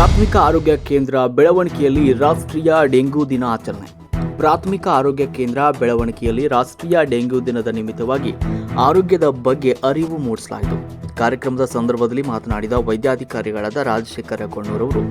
ಪ್ರಾಥಮಿಕ ಆರೋಗ್ಯ ಕೇಂದ್ರ ಬೆಳವಣಿಗೆಯಲ್ಲಿ ರಾಷ್ಟ್ರೀಯ ಡೆಂಗ್ಯೂ ದಿನ ಆಚರಣೆ ಪ್ರಾಥಮಿಕ ಆರೋಗ್ಯ ಕೇಂದ್ರ ಬೆಳವಣಿಗೆಯಲ್ಲಿ ರಾಷ್ಟ್ರೀಯ ಡೆಂಗ್ಯೂ ದಿನದ ನಿಮಿತ್ತವಾಗಿ ಆರೋಗ್ಯದ ಬಗ್ಗೆ ಅರಿವು ಮೂಡಿಸಲಾಯಿತು. ಕಾರ್ಯಕ್ರಮದ ಸಂದರ್ಭದಲ್ಲಿ ಮಾತನಾಡಿದ ವೈದ್ಯಾಧಿಕಾರಿಗಳಾದ ರಾಜಶೇಖರ ಕೊಣ್ಣೂರವರು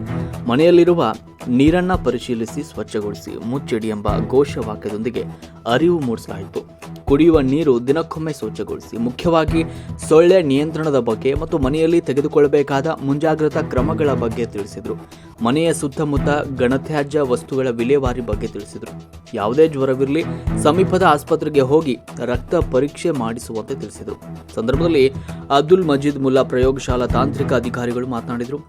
ಮನೆಯಲ್ಲಿರುವ ನೀರನ್ನ ಪರಿಶೀಲಿಸಿ ಸ್ವಚ್ಛಗೊಳಿಸಿ ಮುಚ್ಚಿಡಿ ಎಂಬ ಘೋಷವಾಕ್ಯದೊಂದಿಗೆ ಅರಿವು ಮೂಡಿಸಲಾಯಿತು. ಕುಡಿಯುವ ನೀರು ದಿನಕ್ಕೊಮ್ಮೆ ಸ್ವಚ್ಛಗೊಳಿಸಿ, ಮುಖ್ಯವಾಗಿ ಸೊಳ್ಳೆ ನಿಯಂತ್ರಣದ ಬಗ್ಗೆ ಮತ್ತು ಮನೆಯಲ್ಲಿ ತೆಗೆದುಕೊಳ್ಳಬೇಕಾದ ಮುಂಜಾಗ್ರತಾ ಕ್ರಮಗಳ ಬಗ್ಗೆ ತಿಳಿಸಿದರು. ಮನೆಯ ಸುತ್ತಮುತ್ತ ಗಣತ್ಯಾಜ್ಯ ವಸ್ತುಗಳ ವಿಲೇವಾರಿ ಬಗ್ಗೆ ತಿಳಿಸಿದರು. ಯಾವುದೇ ಜ್ವರವಿರಲಿ ಸಮೀಪದ ಆಸ್ಪತ್ರೆಗೆ ಹೋಗಿ ರಕ್ತ ಪರೀಕ್ಷೆ ಮಾಡಿಸುವಂತೆ ತಿಳಿಸಿದರು. ಸಂದರ್ಭದಲ್ಲಿ ಅಬ್ದುಲ್ ಮಜೀದ್ ಮುಲ್ಲಾ ಪ್ರಯೋಗಶಾಲಾ ತಾಂತ್ರಿಕ ಅಧಿಕಾರಿಗಳು ಮಾತನಾಡಿದರು.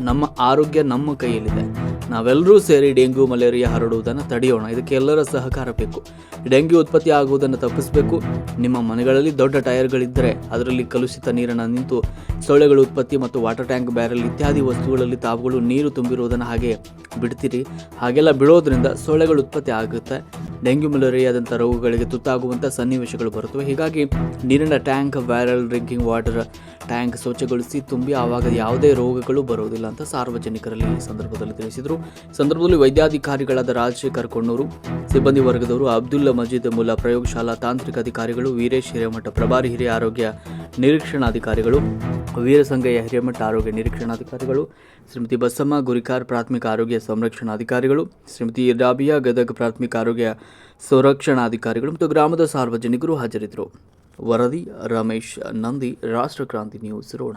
ನಮ್ಮ ಆರೋಗ್ಯ ನಮ್ಮ ಕೈಯಲ್ಲಿದೆ. ನಾವೆಲ್ಲರೂ ಸೇರಿ ಡೆಂಗ್ಯೂ ಮಲೇರಿಯಾ ಹರಡುವುದನ್ನು ತಡೆಯೋಣ. ಇದಕ್ಕೆ ಎಲ್ಲರ ಸಹಕಾರ ಬೇಕು. ಡೆಂಗ್ಯೂ ಉತ್ಪತ್ತಿ ಆಗುವುದನ್ನು ತಪ್ಪಿಸಬೇಕು. ನಿಮ್ಮ ಮನೆಗಳಲ್ಲಿ ದೊಡ್ಡ ಟೈರ್ಗಳಿದ್ದರೆ ಅದರಲ್ಲಿ ಕಲುಷಿತ ನೀರನ್ನು ನಿಂತು ಸೊಳ್ಳೆಗಳು ಉತ್ಪತ್ತಿ ಮತ್ತು ವಾಟರ್ ಟ್ಯಾಂಕ್ ಬ್ಯಾರೆಲ್ ಇತ್ಯಾದಿ ವಸ್ತುಗಳಲ್ಲಿ ತಾವುಗಳು ನೀರು ತುಂಬಿರುವುದನ್ನು ಹಾಗೆ ಬಿಡ್ತೀರಿ. ಹಾಗೆಲ್ಲ ಬಿಡೋದ್ರಿಂದ ಸೊಳ್ಳೆಗಳು ಉತ್ಪತ್ತಿ ಆಗುತ್ತೆ. ಡೆಂಗ್ಯೂ ಮಲೇರಿಯಾದಂಥ ರೋಗಗಳಿಗೆ ತುತ್ತಾಗುವಂಥ ಸನ್ನಿವೇಶಗಳು ಬರುತ್ತವೆ. ಹೀಗಾಗಿ ನೀರಿನ tank barrel drinking water tank ಸ್ವಚ್ಛಗೊಳಿಸಿ ತುಂಬಿ ಆವಾಗ ಯಾವುದೇ ರೋಗಗಳು ಬರುವುದಿಲ್ಲ ಅಂತ ಸಾರ್ವಜನಿಕರಲ್ಲಿ ಈ ಸಂದರ್ಭದಲ್ಲಿ ತಿಳಿಸಿದರು. ಸಂದರ್ಭದಲ್ಲಿ ವೈದ್ಯಾಧಿಕಾರಿಗಳಾದ ರಾಜಶೇಖರ್ ಕೊಣ್ಣೂರು, ಸಿಬ್ಬಂದಿ ವರ್ಗದವರು, ಅಬ್ದುಲ್ಲಾ ಮಜೀದ್ ಮೂಲ ಪ್ರಯೋಗಶಾಲಾ ತಾಂತ್ರಿಕ ಅಧಿಕಾರಿಗಳು, ವೀರೇಶ್ ಹಿರೇಮಠ ಪ್ರಭಾರಿ ಹಿರಿಯ ಆರೋಗ್ಯ ನಿರೀಕ್ಷಣಾಧಿಕಾರಿಗಳು ವೀರಸಂಗಯ್ಯ ಹಿರೇಮಠ ಆರೋಗ್ಯ ನಿರೀಕ್ಷಣಾಧಿಕಾರಿಗಳು, ಶ್ರೀಮತಿ ಬಸಮ್ಮ ಗುರಿಕಾರ್ ಪ್ರಾಥಮಿಕ ಆರೋಗ್ಯ ಸಂರಕ್ಷಣಾಧಿಕಾರಿಗಳು, ಶ್ರೀಮತಿ ರಾಬಿಯಾ ಗದಗ್ ಪ್ರಾಥಮಿಕ ಆರೋಗ್ಯ ಸಂರಕ್ಷಣಾಧಿಕಾರಿಗಳು ಮತ್ತು ಗ್ರಾಮದ ಸಾರ್ವಜನಿಕರು ಹಾಜರಿದ್ದರು. ವರದಿ ರಮೇಶ್ ನಂದಿ ರಾಷ್ಟ್ರಕ್ರಾಂತಿ ನ್ಯೂಸ್ ರೋಣ.